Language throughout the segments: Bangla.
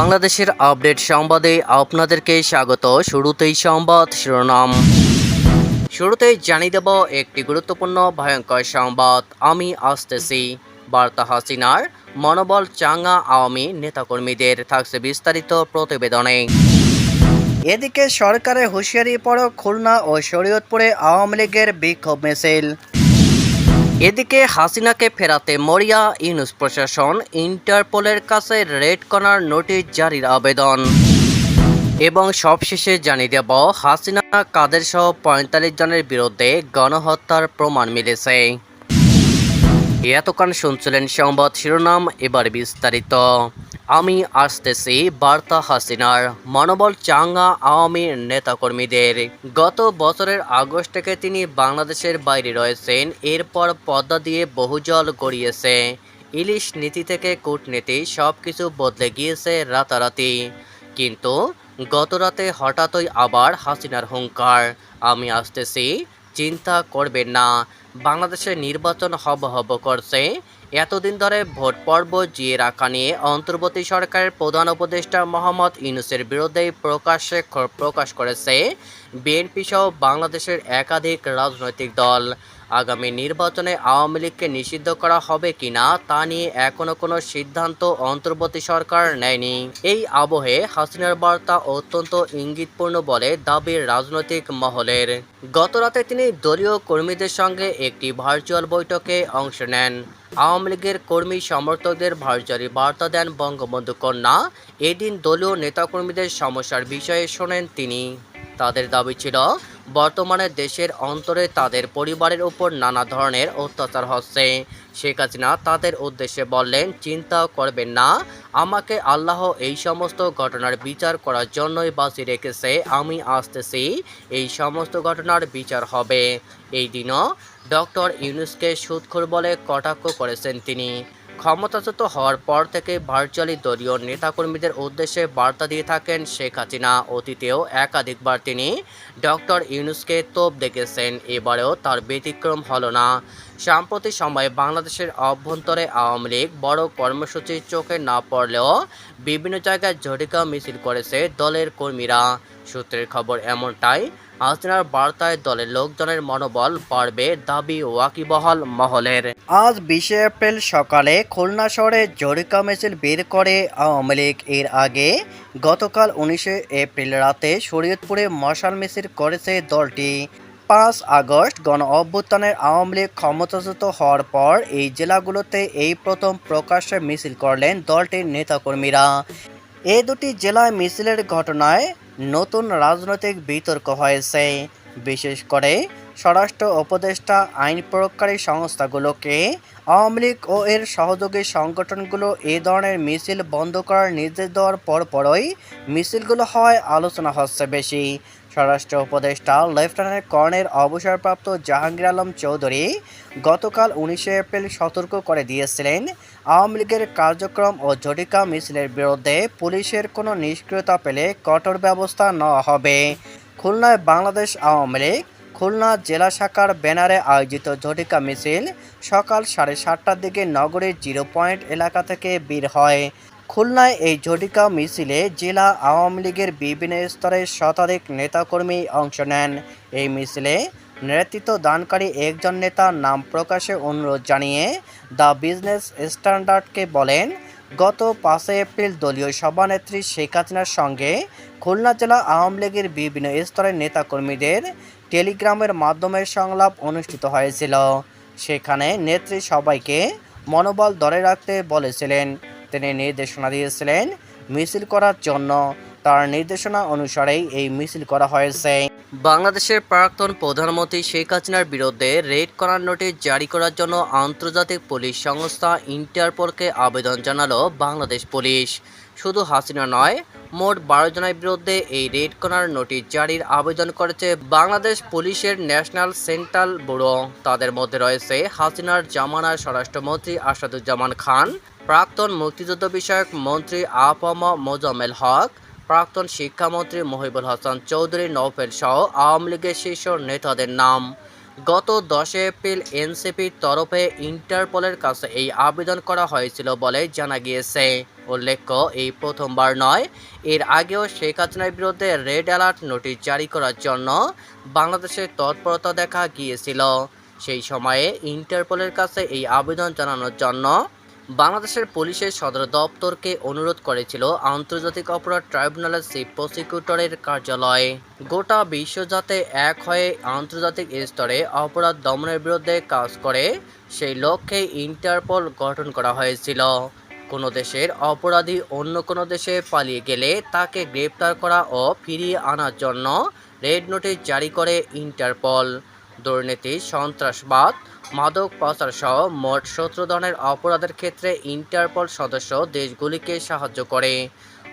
বাংলাদেশের আপডেট সংবাদে আপনাদেরকে স্বাগত। শুরুতেই সংবাদ শিরোনাম। শুরুতেই জানিয়ে দেব একটি গুরুত্বপূর্ণ, ভয়ঙ্কর সংবাদ। আমি আসতেছি বার্তা হাসিনার, মনোবল চাঙ্গা আওয়ামী নেতাকর্মীদের, থাকছে বিস্তারিত প্রতিবেদনে। এদিকে সরকারের হুঁশিয়ারি পর খুলনা ও শরীয়তপুরে আওয়ামী লীগের বিক্ষোভ মিছিল। এদিকে হাসিনাকে ফেরাতে মরিয়া ইউনুস প্রশাসন ইন্টারপোলের কাছে রেড কর্নার নোটিশ জারির আবেদন। এবং সবশেষে জানিয়ে দেব, হাসিনা, কাদের সহ পঁয়তাল্লিশ জনের বিরুদ্ধে গণহত্যার প্রমাণ মিলেছে। এতক্ষণ শুনছিলেন সংবাদ শিরোনাম, এবার বিস্তারিত। আমি আসতেছি বার্তা হাসিনার মনোবল চাঙ্গা আওয়ামী নেতাকর্মীদের। গত বছরের আগস্ট থেকে তিনি বাংলাদেশের বাইরে রয়েছেন, এরপর পদ্মা দিয়ে বহু জল গড়িয়েছে। ইলিশ নীতি থেকে কূটনীতি সব কিছু বদলে গিয়েছে রাতারাতি। কিন্তু গত রাতে হঠাৎই আবার হাসিনার হুঙ্কার, আমি আসতেছি, চিন্তা করবেন না, বাংলাদেশে নির্বাচন হব হব করছে এতদিন ধরে ভোট পর্ব জিয়ে রাখা নিয়ে অন্তর্বর্তী সরকারের প্রধান উপদেষ্টা মোহাম্মদ ইউনুসের বিরুদ্ধে প্রকাশ্যে ক্ষোভ প্রকাশ করেছে বিএনপি সহ বাংলাদেশের একাধিক রাজনৈতিক দল আগামী নির্বাচনে আওয়ামী লীগকে নিষিদ্ধ করা হবে কিনা তা নিয়ে এখনও কোনো সিদ্ধান্ত অন্তর্বর্তী সরকার নেয়নি। এই আবহে হাসিনার বার্তা অত্যন্ত ইঙ্গিতপূর্ণ বলে দাবি রাজনৈতিক মহলের। গতরাতে তিনি দলীয় কর্মীদের সঙ্গে একটি ভার্চুয়াল বৈঠকে অংশ নেন। আওয়ামী লীগের কর্মী সমর্থকদের ভার্চুয়ালি বার্তা দেন বঙ্গবন্ধু কন্যা। এদিন দলীয় নেতাকর্মীদের সমস্যার বিষয়ে শোনেন তিনি। তাদের দাবি ছিল, বর্তমানে দেশের অন্তরে তাদের পরিবারের উপর নানা ধরনের অত্যাচার হচ্ছে। শেখ হাসিনা তাদের উদ্দেশ্যে বললেন, চিন্তা করবেন না, আমাকে আল্লাহ এই সমস্ত ঘটনার বিচার করার জন্যই বাঁচিয়ে রেখেছে, আমি আসতেছি, এই সমস্ত ঘটনার বিচার হবে। এই দিনও ডক্টর ইউনুসকে সুদখোর বলে কটাক্ষ করেছেন তিনি। ক্ষমতাচ্যুত হওয়ার পর থেকে ভার্চুয়ালি দলীয় নেতাকর্মীদের উদ্দেশ্যে বার্তা দিয়ে থাকেন শেখ হাসিনা। অতীতেও একাধিকবার তিনি ডক্টর ইউনুসকে তোপ দেখেছেন, এবারেও তার ব্যতিক্রম হলো না। সাম্প্রতিক সময়ে বাংলাদেশের অভ্যন্তরে আওয়ামী লীগ বড় কর্মসূচি চোখে না পড়লেও বিভিন্ন জায়গায় ঝটিকা মিছিল করেছে দলের কর্মীরা। সূত্রের খবর এমনটাই হাসিনার বার্তায় দলের লোকজনের মনোবল বাড়বে দাবি ওয়াকিবহাল মহলের। আজ বিশে এপ্রিল সকালে খুলনা শহরে জরিকা মিছিল বের করে আওয়ামী লীগ। এর আগে গতকাল উনিশে এপ্রিল রাতে শরীয়তপুরে মশাল মিছিল করেছে দলটি। পাঁচ আগস্ট গণ অভ্যুত্থানের আওয়ামী লীগ ক্ষমতাচ্যুত হওয়ার পর এই জেলাগুলোতে এই প্রথম প্রকাশ্যে মিছিল করলেন দলটির নেতাকর্মীরা। এই দুটি জেলায় মিছিলের ঘটনায় নতুন রাজনৈতিক বিতর্ক হয়েছে। বিশেষ করে স্বরাষ্ট্র উপদেষ্টা, আইন প্রয়োগকারী সংস্থাগুলোকে আওয়ামী লীগ ও এর সহযোগী সংগঠনগুলো এ ধরনের মিছিল বন্ধ করার নির্দেশ দেওয়ার পরপরই মিছিলগুলো হয় আলোচনা হচ্ছে বেশি। স্বরাষ্ট্র উপদেষ্টা, লেফটেন্যান্ট কর্নেল, অবসরপ্রাপ্ত জাহাঙ্গীর আলম চৌধুরী গতকাল উনিশে এপ্রিল সতর্ক করে দিয়েছিলেন আওয়ামী লীগের কার্যক্রম ও ঝটিকা মিছিলের বিরুদ্ধে পুলিশের কোনো নিষ্ক্রিয়তা পেলে কঠোর ব্যবস্থা নেওয়া হবে। খুলনায় বাংলাদেশ আওয়ামী লীগ, খুলনা জেলা শাখার ব্যানারে আয়োজিত ঝটিকা মিছিল সকাল সাড়ে সাতটার দিকে নগরীর জিরো পয়েন্ট এলাকা থেকে বের হয়। খুলনায় এই ঝটিকা মিছিলে জেলা আওয়ামী লীগের বিভিন্ন স্তরের শতাধিক নেতাকর্মী অংশ নেন। এই মিছিলে নেতৃত্ব দানকারী একজন নেতার নাম প্রকাশে অনুরোধ জানিয়ে দ্য বিজনেস স্ট্যান্ডার্ডকে বলেন, গত পাঁচই এপ্রিল দলীয় সভানেত্রী শেখ হাসিনার সঙ্গে খুলনা জেলা আওয়ামী লীগের বিভিন্ন স্তরের নেতাকর্মীদের টেলিগ্রামের মাধ্যমে সংলাপ অনুষ্ঠিত হয়েছিল। সেখানে নেত্রী সবাইকে মনোবল ধরে রাখতে বলেছিলেন। তিনি নির্দেশনা দিয়েছিলেন মিছিল করার জন্য তার নির্দেশনা অনুসারেই এই মিছিল করা হয়েছে। বাংলাদেশের প্রাক্তন প্রধানমন্ত্রী শেখ হাসিনার বিরুদ্ধে রেড করার নোটিশ জারি করার জন্য আন্তর্জাতিক পুলিশ সংস্থা ইন্টারপোলকে আবেদন জানালো বাংলাদেশ পুলিশ। শুধু হাসিনা নয়, মোট বারো জনের বিরুদ্ধে এই রেড কর্নার নোটিশ জারির আবেদন করেছে বাংলাদেশ পুলিশের ন্যাশনাল সেন্ট্রাল ব্যুরো। তাদের মধ্যে রয়েছে হাসিনার জামানার স্বরাষ্ট্রমন্ত্রী আসাদুজ্জামান খান, প্রাক্তন মুক্তিযুদ্ধ বিষয়ক মন্ত্রী আপম মোজাম্মেল হক প্রাক্তন শিক্ষামন্ত্রী মহিবুল হাসান চৌধুরী নৌফেল সহ আওয়ামী লীগের শীর্ষ নেতাদের নাম। গত দশই এপ্রিল এনসিপির তরফে ইন্টারপোলের কাছে এই আবেদন করা হয়েছিল বলে জানা গিয়েছে। উল্লেখ্য, এই প্রথমবার নয়, এর আগেও শেখ হাসিনার বিরুদ্ধে রেড অ্যালার্ট নোটিশ জারি করার জন্য বাংলাদেশের তৎপরতা দেখা গিয়েছিল। সেই সময়ে ইন্টারপোলের কাছে এই আবেদন জানানোর জন্য বাংলাদেশের পুলিশের সদর দপ্তরকে অনুরোধ করেছিল আন্তর্জাতিক অপরাধ ট্রাইব্যুনালের চিফ প্রসিকিউটরের কার্যালয়। গোটা বিশ্ব যাতে এক হয়ে আন্তর্জাতিক স্তরে অপরাধ দমনের বিরুদ্ধে কাজ করে, সেই লক্ষ্যে ইন্টারপোল গঠন করা হয়েছিল। কোনো দেশের অপরাধী অন্য কোনো দেশে পালিয়ে গেলে তাকে গ্রেপ্তার করা ও ফিরিয়ে আনার জন্য রেড নোটিশ জারি করে ইন্টারপোল। দুর্নীতি, সন্ত্রাসবাদ মাদক পাচার সহ মোট সতেরো ধরনের অপরাধের ক্ষেত্রে ইন্টারপোল সদস্য দেশগুলিকে সাহায্য করে।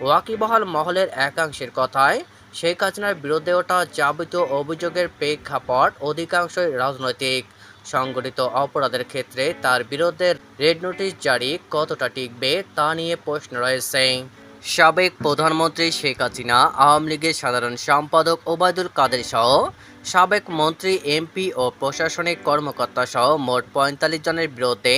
ওয়াকিবহাল মহলের একাংশের কথায়, শেখ হাসিনার বিরুদ্ধে ওঠা যাবতীয় অভিযোগের প্রেক্ষাপট অধিকাংশই রাজনৈতিক। সংগঠিত অপরাধের ক্ষেত্রে তার বিরুদ্ধে রেড নোটিশ জারি কতটা টিকবে তা নিয়ে প্রশ্ন রয়েছে। সাবেক প্রধানমন্ত্রী শেখ হাসিনা, আওয়ামী লীগের সাধারণ সম্পাদক ওবায়দুল কাদের সহ সাবেক মন্ত্রী, এমপি ও প্রশাসনিক কর্মকর্তা সহ মোট পঁয়তাল্লিশ জনের বিরুদ্ধে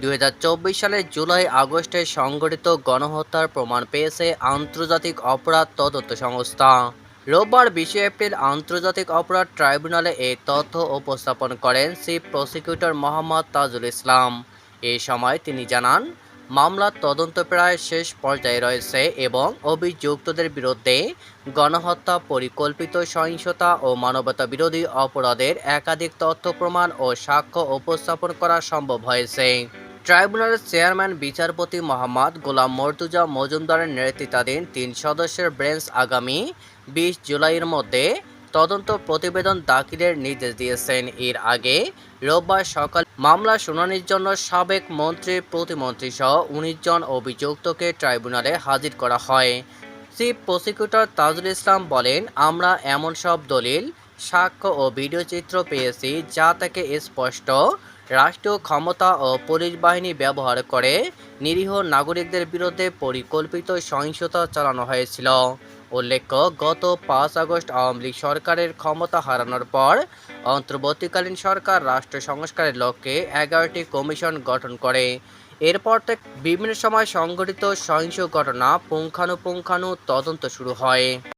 দু হাজার চব্বিশ সালের জুলাই আগস্টে সংঘটিত গণহত্যার প্রমাণ পেয়েছে আন্তর্জাতিক অপরাধ তদন্ত সংস্থা। রোববার বিশে এপ্রিল আন্তর্জাতিক অপরাধ ট্রাইব্যুনালে এই তথ্য উপস্থাপন করেন চিফ প্রসিকিউটর মোহাম্মদ তাজুল ইসলাম। এ সময় তিনি জানান মামলার তদন্ত প্রায় শেষ পর্যায়ে রয়েছে এবং অভিযুক্তদের বিরুদ্ধে গণহত্যা, পরিকল্পিত সহিংসতা ও মানবতা বিরোধী অপরাধের একাধিক তথ্য প্রমাণ ও সাক্ষ্য উপস্থাপন করা সম্ভব হয়েছে। ট্রাইব্যুনালের চেয়ারম্যান, বিচারপতি মোহাম্মদ গোলাম মর্তুজা মজুমদারের নেতৃত্বাধীন তিন সদস্যের ব্রেঞ্চ আগামী বিশ জুলাইয়ের মধ্যে তদন্ত প্রতিবেদন দাখিলের নির্দেশ দিয়েছেন। এর আগে রোববার সকাল মামলা শুনানির জন্য সাবেক মন্ত্রী, প্রতিমন্ত্রী সহ উনিশ জন অভিযুক্তকে ট্রাইব্যুনালে হাজির করা হয়। চিফ প্রসিকিউটর তাজুল ইসলাম বলেন, আমরা এমন সব দলিল, সাক্ষ্য ও ভিডিও চিত্র পেয়েছি যা থেকে স্পষ্ট, রাষ্ট্রীয় ক্ষমতা ও পুলিশ বাহিনী ব্যবহার করে নিরীহ নাগরিকদের বিরুদ্ধে পরিকল্পিত সহিংসতা চালানো হয়েছিল। উল্লেখ্য, গত পাঁচ আগস্ট আওয়ামী লীগ সরকারের ক্ষমতা হারানোর পর অন্তর্বর্তীকালীন সরকার রাষ্ট্র সংস্কারের লক্ষ্যে এগারোটি কমিশন গঠন করে। এরপর থেকে বিভিন্ন সময় সংঘটিত সহিংস ঘটনা পুঙ্খানুপুঙ্খানু তদন্ত শুরু হয়।